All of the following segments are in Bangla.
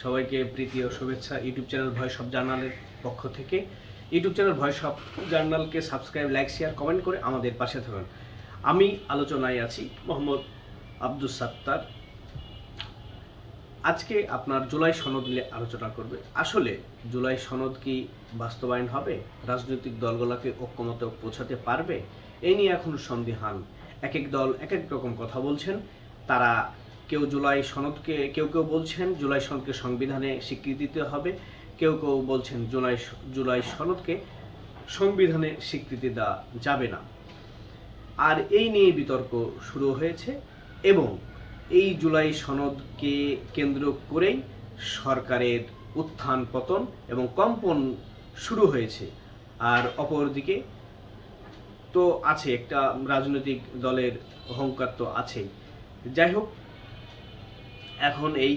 সবাইকে প্রীতি ও শুভেচ্ছা। ইউটিউব চ্যানেল ভয়েস অফ জার্নালের পক্ষ থেকে। ইউটিউব চ্যানেল ভয়েস অফ জার্নালকে সাবস্ক্রাইব, লাইক, শেয়ার, কমেন্ট করে আমাদের পাশে থাকুন। আমি আলোচনায় আছি মোহাম্মদ আব্দুল সাত্তার। আজকে আপনার জুলাই সনদ নিয়ে আলোচনা করবে। আসলে জুলাই সনদ কি বাস্তবায়ন হবে? রাজনৈতিক দলগুলোকে ঐক্যমতে পৌঁছাতে পারবে? এই নিয়ে এখন সন্দিহান এক এক দল এক এক রকম কথা বলছেন। তারা কেউ জুলাই সনদকে, কেউ কেউ বলছেন জুলাই সনদকে সংবিধানে স্বীকৃতি দিতে হবে, কেউ কেউ বলছেন জুলাই জুলাই সনদকে সংবিধানে স্বীকৃতি দেওয়া যাবে না। আর এই নিয়ে বিতর্ক শুরু হয়েছে এবং এই জুলাই সনদকে কেন্দ্র করেই সরকারের উত্থান পতন এবং কম্পন শুরু হয়েছে। আর অপরদিকে তো আছে একটা রাজনৈতিক দলের অহংকার তো আছেই। যাই হোক এখন এই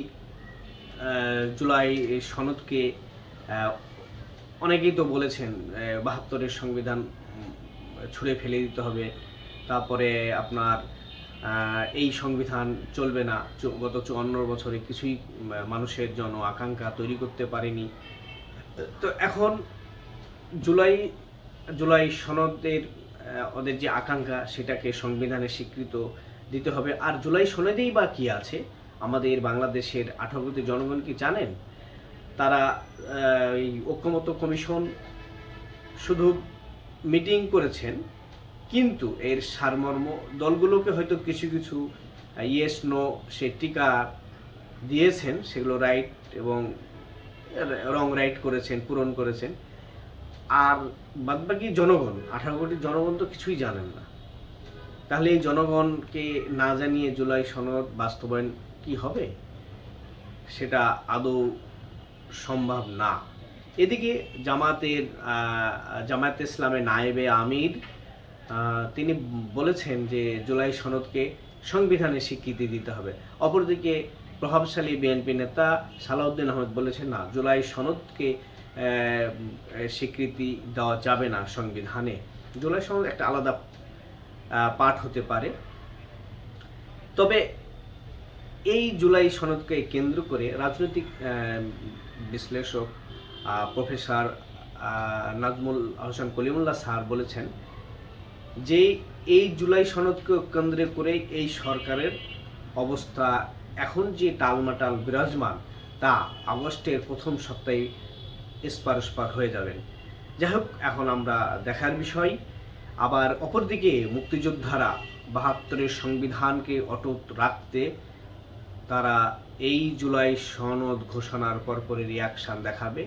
জুলাই সনদকে অনেকেই তো বলেছেন বাহাত্তরের সংবিধান ছুঁড়ে ফেলে দিতে হবে। তারপরে আপনার এই সংবিধান চলবে না। গত চুয়ান্ন বছরে কিছুই মানুষের জন্য আকাঙ্ক্ষা তৈরি করতে পারেনি। তো এখন জুলাই জুলাই সনদের ওদের যে আকাঙ্ক্ষা, সেটাকে সংবিধানে স্বীকৃত দিতে হবে। আর জুলাই সনদেই বা কি আছে? আমাদের বাংলাদেশের আঠারো কোটি জনগণ কি জানেন? তারা এই ঐক্যমত কমিশন শুধু মিটিং করেছেন, কিন্তু এর সারমর্ম দলগুলোকে হয়তো কিছু কিছু ইয়েস নো সে টিকা দিয়েছেন, সেগুলো রাইট এবং রং রাইট করেছেন, পূরণ করেছেন। আর বাদবাকি জনগণ আঠারো কোটি জনগণ তো কিছুই জানেন না। তাহলে এই জনগণকে না জানিয়ে জুলাই সনদ বাস্তবায়ন কি হবে? সেটা আদৌ সম্ভব না। এদিকে জামাতের জামায়াত ইসলামের নায়েবে আমির তিনি বলেছেন যে জুলাই সনদকে সংবিধানে স্বীকৃতি দিতে হবে। অপরদিকে প্রভাবশালী বিএনপি নেতা সালাউদ্দিন আহমেদ বলেছেন, না, জুলাই সনদকে স্বীকৃতি দেওয়া যাবে না সংবিধানে। জুলাই সনদ একটা আলাদা পাঠ হতে পারে। তবে এই জুলাই সনদকে কেন্দ্র করে রাজনৈতিক বিশ্লেষক প্রফেসর নাজমুল হোসেন কলিমুল্লাহ স্যার বলেছেন যে এই জুলাই সনদকে কেন্দ্র করে এই সরকারের অবস্থা এখন যে টালমাটাল বিরাজমান, তা আগস্টের প্রথম সপ্তাহে স্পার স্পার হয়ে যাবেন। যাই হোক, এখন আমরা দেখার বিষয়। আবার অপরদিকে মুক্তিযোদ্ধারা বাহাত্তরের সংবিধানকে অটুট রাখতে তারা এই জুলাই সনদ ঘোষণার পরপরই রিয়াকশান দেখাবে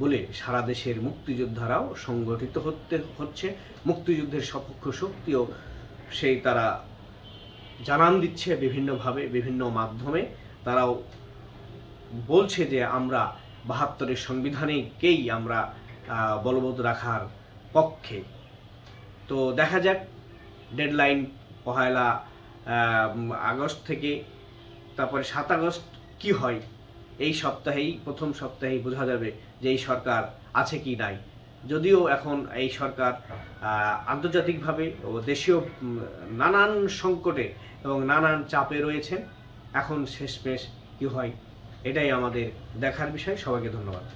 বলে সারা দেশের মুক্তিযোদ্ধারাও সংগঠিত হতে হচ্ছে। মুক্তিযুদ্ধের সপক্ষ শক্তিও সেই তারা জানান দিচ্ছে বিভিন্নভাবে, বিভিন্ন মাধ্যমে। তারাও বলছে যে আমরা বাহাত্তরের সংবিধানেকেই আমরা বলবৎ রাখার পক্ষে। তো দেখা যাক ডেডলাইন পহেলা আগস্ট থেকে তারপরে সাত আগস্ট কি হয়? এই সপ্তাহেই, প্রথম সপ্তাহেই বোঝা যাবে যে এই সরকার আছে কি নাই। যদিও এখন এই সরকার আন্তর্জাতিকভাবে ও দেশীয় নানান সংকটে এবং নানান চাপে রয়েছেন। এখন শেষমেশ কী হয়? এটাই আমাদের দেখার বিষয়। সবাইকে ধন্যবাদ।